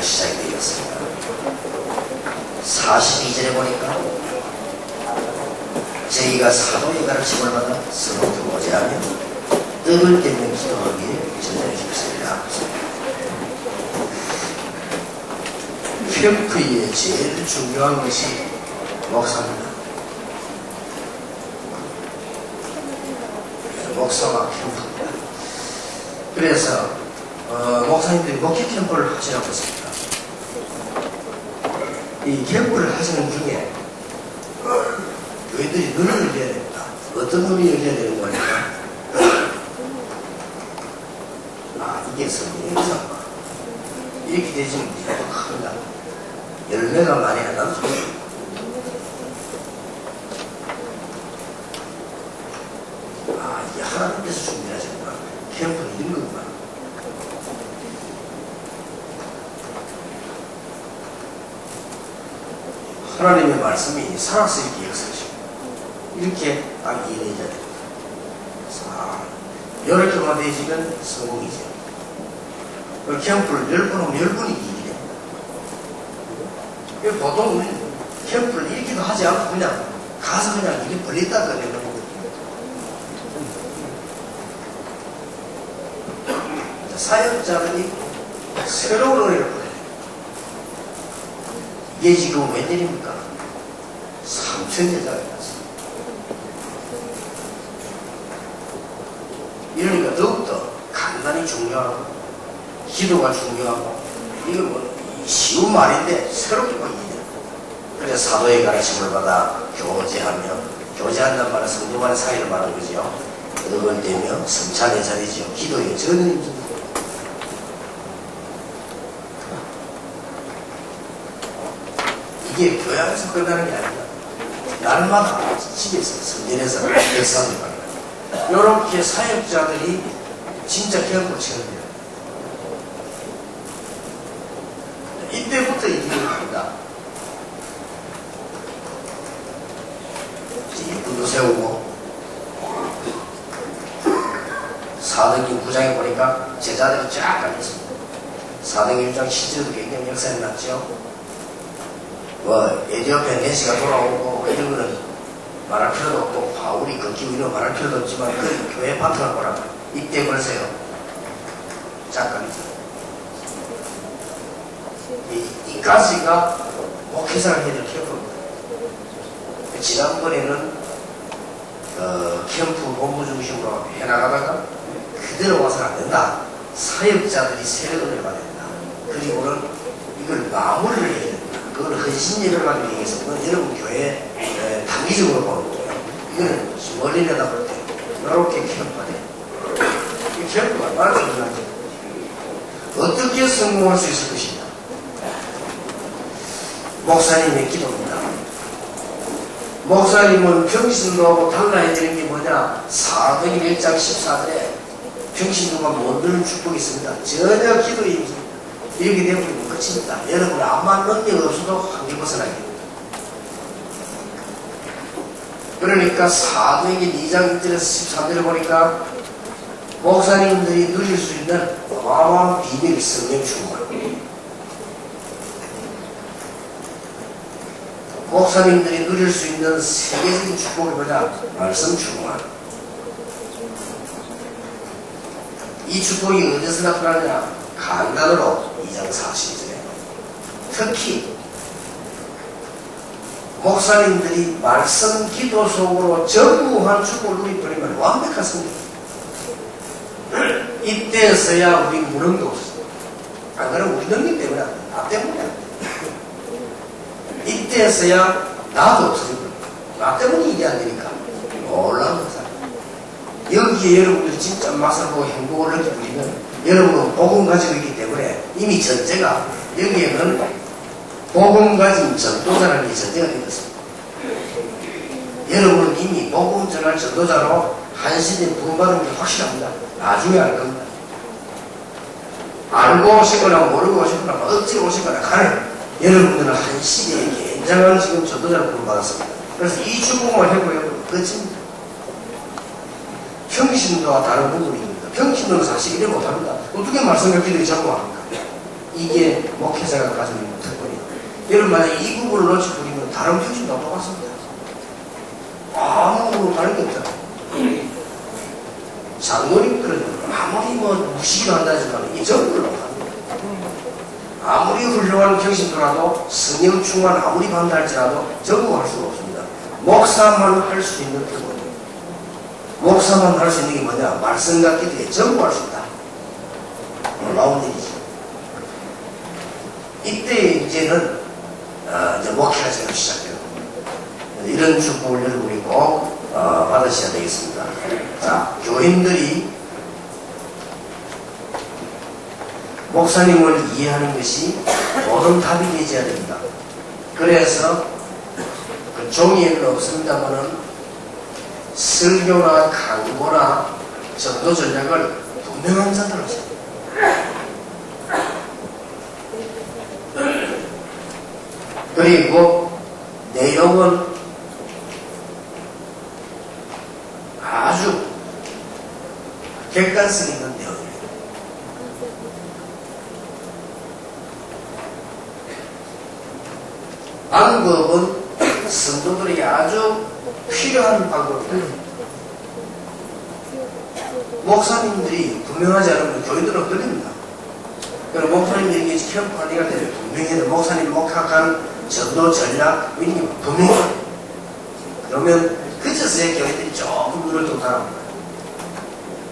기도회가 시작이 되었습니다. 42절에 보니까 저희가 사도의 가르침을 받아 서로도 어제하며 떡을 떼며 기도하기를 전해 주셨습니다. 캠프의 제일 중요한 것이 목사입니다. 목사가 캠프입니다. 그래서 어, 목사님들이 목회 캠프를 하시라고 했습니다. 이 캠프를 하시는 중에 너희들이 눈을 열려야 됩니다. 어떤 눈이 열려야 되는 거니까 아 이게 성경에서 이렇게 되시면 이거 큰다. 열매가 많이 안 나서 아 이게 하나님께서 준비하셨구나. 캠프는 이런 거구나. 하나님의 말씀이 살아서 이렇게 역사하시고 이렇게 딱 이해해야 됩니다. 자, 이렇게만 되시면 성공이죠. 그 캠프를 열 번 하면 열 번이 이익이 됩니다. 그 보통 우리 캠프를 이렇게도 하지 않고 그냥 가서 그냥 일이 벌렸다 그러는 거거든요. 사역자들이 새로운 은혜를. 이게 지금 웬일입니까? 삼천제자가 있습니다. 이러니까 더욱더 간단히 중요하고 기도가 중요하고 이거 뭐 쉬운 말인데 새롭게 보입니다. 그래서 사도의 가르침을 받아 교제하며 교제한다는 말은 성도 간의 사이를 말하는 거죠. 떡을 대며 성찬의 자리지요. 기도의 전입니다. 이게 교양에서 끝나는 게 아니라 날마다 집에서 성전에서 역사를 말이야. 이렇게 사역자들이 진짜 개혁을 치는 거예요. 이때부터 이기는 겁니다. 이분도 세우고 사등기 9장에 보니까 제자들이 쫙 깔렸습니다. 사등기 6장 시절도 굉장히 역사에 났죠. 뭐 에디오피아 내시가 돌아오고 이런 거는 말할 필요도 없고 바울이 걷기 위로 말할 필요도 없지만 그 교회 파트너 보라고 이때 벌써요. 잠깐이죠. 이, 이까지가 목회자를 해야 될 캠프입니다. 지난번에는 어, 캠프 본부 중심으로 해나가다가 그대로 와서는 안 된다. 사역자들이 세력을 받아야 된다. 그리고는 이걸 마무리를 해야. 그걸 헌신 예배를 가지고 얘기해서 그건 여러분 교회 에, 단기적으로 보는 거예요. 이거는 멀리 내다볼 때 이렇게 돼요. 이 캠프가 얼마나 중요한지 어떻게 성공할 수 있을 것이냐. 목사님의 기도입니다. 목사님은 병신도하고 달라야 되는 게 뭐냐? 사도행 1장 14절에 병신도가 못 드는 축복이 있습니다. 전혀 기도에 힘입니다. 이렇게 되면 끝입니다. 여러분 아무한 능력 없어도 한계 벗어나게 됩니다. 그러니까 사도행전 2장 1절에서 13절에 보니까 목사님들이 누릴 수 있는 어마어마한 비밀이 성령 충만. 목사님들이 누릴 수 있는 세계적인 축복이 뭐냐? 말씀 충만. 이 축복이 어디서 나타나냐? 간단으로 2장 40절에 특히 목사님들이 말씀 기도 속으로 전무한 축복을 누리버리면 완벽한 성령. 이때서야 우리 무능도 없어. 안 그러면 우리 능력 때문에. 나 돼. 이때서야 나도 없어져. 나 때문에 이게 안 되니까. 놀라운 거사. 여기에 여러분들 진짜 맛을 보고 행복을 느끼면 여러분은 복음 가지고 있기 때문에 이미 전제가 여기에는 복음 가진 전도자라는 게 전제가 되었습니다. 여러분은 이미 복음 전할 전도자로 한 시대에 부름받은 게 확실합니다. 나중에 알 겁니다. 알고 오시거나 모르고 오시거나 뭐 억지로 오시거나 간에 여러분들은 한 시대에 굉장한 지금 전도자를 부름받았습니다. 그래서 이 주공을 해보면 끝입니다. 평신도와 다른 부분입니다. 평신도는 사실 이래 못합니다. 어떻게 말씀을 기도에 적용합니까? 이게 목회자가 가지고 있는 특권이에요. 여러분 만약에 이 부분을 놓쳐버리면 다른 교신도 똑같습니다. 아무 다른 게 없잖아요. 장로님들은 아무리 뭐 무시를 한다지만 이 정글로 합니다. 아무리 훌륭한 경신도라도 성령 충만 아무리 반대할지라도 전국할 수가 없습니다. 목사만 할 수 있는 특권이에요. 목사만 할 수 있는 게 뭐냐? 말씀과 기도에 전부할 수 있다. 놀라운 일이지. 이때 이제는 가 제대로 시작돼요. 이런 축복을 여러분이 꼭 어, 받으셔야 되겠습니다. 자, 교인들이 목사님을 이해하는 것이 모든 답이 되어야 됩니다. 그래서 그 종이에는 없습니다만은 설교나 강고나 전도 전략을 분명한 자들 하세요. 그리고 내용은 아주 객관성 있는 내용이에요. 방법은 성도들에게 아주 필요한 방법입니다. 목사님들이 분명하지 않으면 교인들은 걸립니다. 그럼 목사님들에게 캠프 관리가 되면 분명해요. 목사님 목학한 전도 전략 이런 게 분명해요. 그러면 그제서야 교인들이 조금 눈을 동달합니다.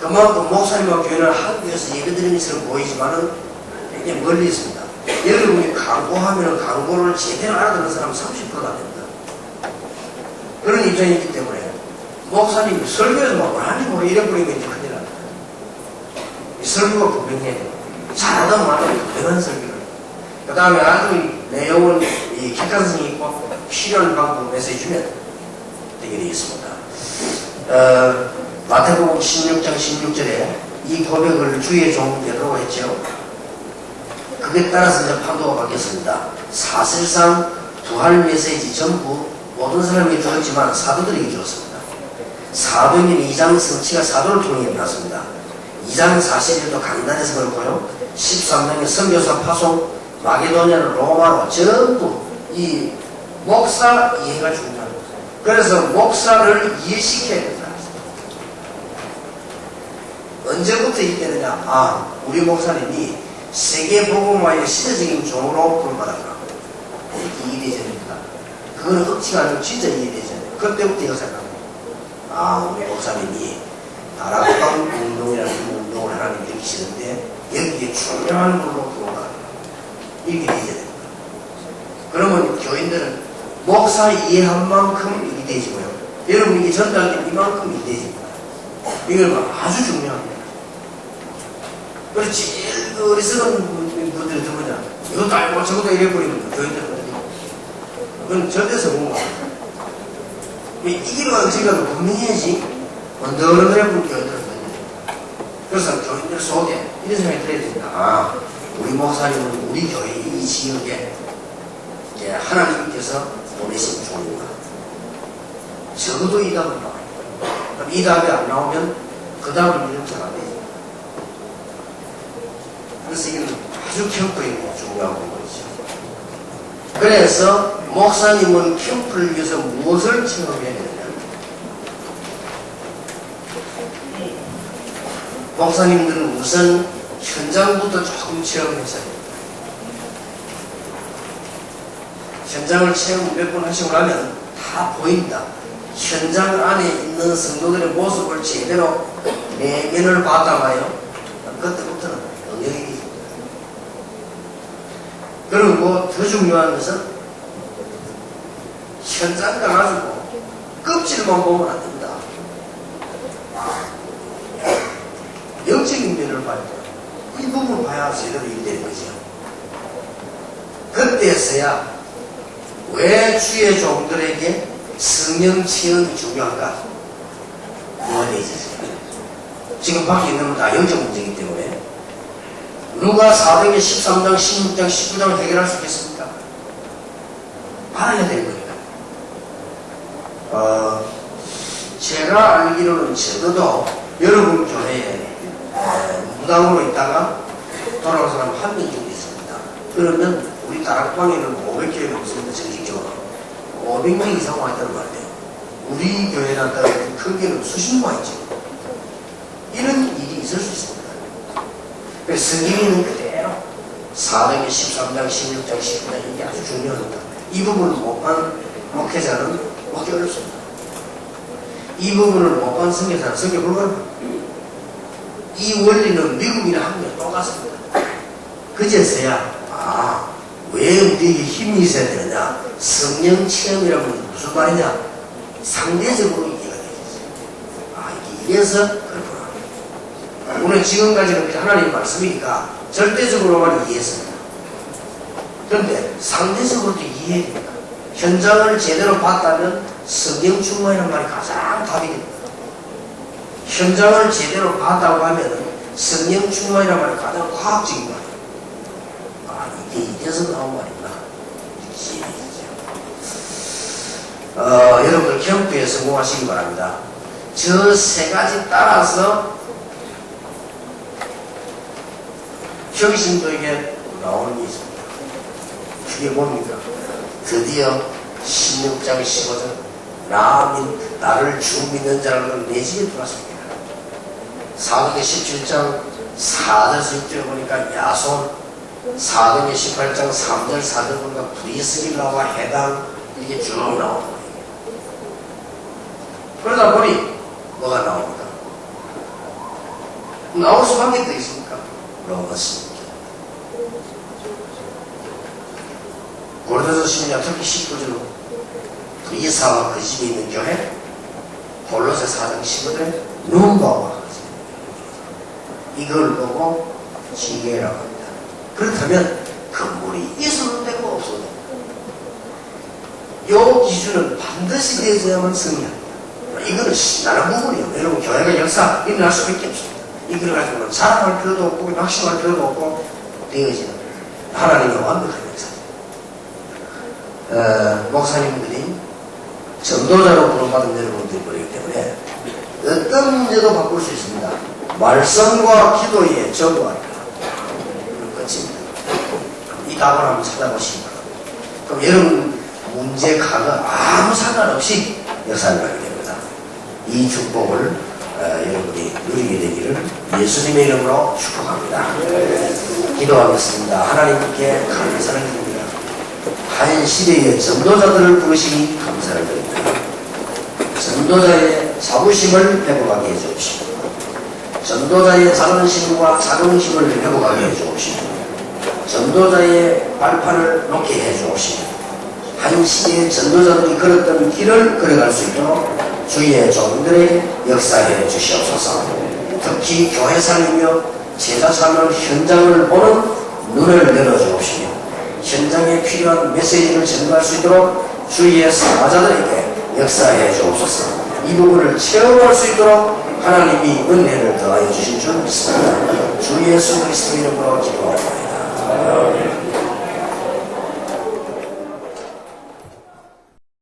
그만큼 목사님과 교인은 한국에서 예배드리는 것처럼 보이지만은 굉장히 멀리 있습니다. 여러분이 강고하면 강고를 제대로 알아듣는 사람은 30%가 됩니다. 그런 입장이기 때문에 목사님이 설교에서 막 하나님 모르 이래버리면 이제 큰일 납니다. 이 설교가 분명해야 돼요. 잘하든 말든 분명한 설교를. 그 다음에 아주 내용을 이 객관성이 있고 필요한 방법을 메시주면 되게 되겠습니다. 어, 마태복음 16장 16절에 이 고백을 주의 종 베드로가 했죠. 그에 따라서 이제 판도가 바뀌었습니다. 사실상 부활 메시지 전부 모든 사람에게 주었지만 사도들에게 주었습니다. 사도행전 2장 성취가 사도를 통해 일어났습니다. 2장 41도 강단에서 그렇고요. 13장의 선교사 파송, 마게도니아는 로마로 전부 이 목사 이해가 중요합니다. 그래서 목사를 이해시켜야 된다. 언제부터 이때느냐? 아, 우리 목사님이 세계 복음화의 시대적인 종으로 부름받았구나. 이게 이해되전입니다. 그거는 억지가 아니고 진짜 이해되전. 그때부터 이거 생각합니다. 아, 우리 목사님이 나라방 운동이라는 운동을 하나님 일으키시는데 여기에 중요한 걸로 부름 받았구나. 이렇게 이해됩니다. 그러면 교인들은 목사 이해한 만큼 일이 되지고요. 여러분 이게 전달된 이만큼 일이 되집니다. 이걸 아주 중요합니다. 그래서 제일 그 어리석은 분들이 누구냐? 이것도 알고 저것도 이래버리는 교인들거든요. 그건 절대 성공 안 합니다. 이기로 지금 분명해야지 언더러들의 교인들은 그래서 교인들 속에 이런 생각이 들어야 됩니다. 아, 우리 목사님은 우리 교회 이 지역에 하나님께서 보내신 종이구나. 적어도 이 답은 나와요. 그럼 이 답이 안 나오면 그 다음은 이름 잘안 되죠. 그래서 이건 아주 캠프에 중요한 부분이죠. 그래서 목사님은 캠프를 위해서 무엇을 체험해야 되느냐. 목사님들은 우선 현장부터 조금 됩니다. 현장을 체험 몇 번 하시고 나면 다 보인다. 현장 안에 있는 성도들의 모습을 제대로 내면을 봤다가요. 그때부터는 영역이 됩니다. 그리고 더 중요한 것은 현장 가가지고 껍질만 보면 안 된다. 영적인 면을 봐야 돼요. 이 부분을 봐야 제대로 이해되는 거죠. 그때서야 왜 주의 종들에게 성령 체험이 중요한가? 뭐가 되죠? 지금 밖에 있는 건 다 영적 문제이기 때문에 누가 400의 13장, 16장, 19장을 해결할 수 있겠습니까? 알아야 되는 거니까. 어, 제가 알기로는 적어도 여러분 교회에 에, 무당으로 있다가 돌아온 사람 한 명 정도 있습니다. 그러면 우리 다락방에는 500개의 넘습니다, 정식적으로. 500명 이상 와 있다는 말이에요. 우리 교회나 다른 큰 교회는 수십만 있죠. 이런 일이 있을 수 있습니다. 그래서 성경에는 그대로 4등의 13장, 16장, 19장 이게 아주 중요합니다. 이 부분을 못한 목회자는 먹기 어렵습니다. 이 부분을 못한 성교사는 성교 불가합니다. 이 원리는 미국이나 한국이 똑같습니다. 그제서야 아, 왜 우리에게 힘이 있어야 되느냐? 성령 체험이라면 무슨 말이냐? 상대적으로 이해가 되겠어요. 아, 이게 이래서 그렇구나. 오늘 지금까지는 하나님 말씀이니까 절대적으로만 이해했습니다. 그런데 상대적으로도 이해해야 됩니다. 현장을 제대로 봤다면 성경 충만이라는 말이 가장 답이 됩니다. 현장을 제대로 봤다고 하면 성령 충만이라는 말이 가장 과학적인 말이에요. 아, 이게 이래서 나온 말이구나. 어, 여러분들 경부에 성공하시기 바랍니다. 저 세 가지 따라서 형신도에게 나오는 게 있습니다. 그게 뭡니까? 드디어 16장 15절 나민 나를 주 믿는 자를 내 집에 들어왔습니다. 사도행 17장 4절 6절 보니까 야손 사도행 18장 3절 4절 보니까 브리스길라와 해당 이게 쭉 나오는 거예요. 그러다 보니 뭐가 나옵니까? 나올 수밖에 더 있습니까? 로마스 고린도서 10년 특히 19절로 그 이사와 그 집에 있는 교회 골로새 4장 15절에 눈바와 이걸 보고 징계라고 합니다. 그렇다면 건물이 있어도 되고 없어도 되고 이 기준은 반드시 되어야만 승리합니다. 이거는 신나는 부분이에요. 여러분 교회가 역사 일어날 수 밖에 없습니다. 이걸 가지고는 자랑할 필요도 없고 낙심할 필요도 없고 되어지는 하나님의 완벽한 역사입니다. 어, 목사님들이 전도자로 부름받은 여러분들이 그렇기 때문에 어떤 문제도 바꿀 수 있습니다. 말씀과 기도에. 그럼 끝입니다. 이 답을 한번 찾아보시기 바랍니다. 그럼 여러분 문제 가가 아무 상관없이 역사를 하게 됩니다. 이 축복을 어, 여러분이 누리게 되기를 예수님의 이름으로 축복합니다. 기도하겠습니다. 하나님께 감사를 드립니다. 한 시대의 전도자들을 부르시니 감사를 드립니다. 전도자의 자부심을 회복하게 해주옵시고 전도자의 자존심과 자긍심을 회복하게 해주옵시고 전도자의 발판을 놓게 해주옵시고 한 시대의 전도자들이 걸었던 길을 걸어갈 수 있도록 주의 종들의 역사해 주시옵소서 특히 교회사이며 제자사명 현장을 보는 눈을 열어주옵시며 현장에 필요한 메시지를 전달할 수 있도록 주위의 사자들에게 역사해 주옵소서. 이 부분을 체험할 수 있도록 하나님이 은혜를 더하여 주신 줄 믿습니다. 주 예수 그리스도 이름으로 기도합니다.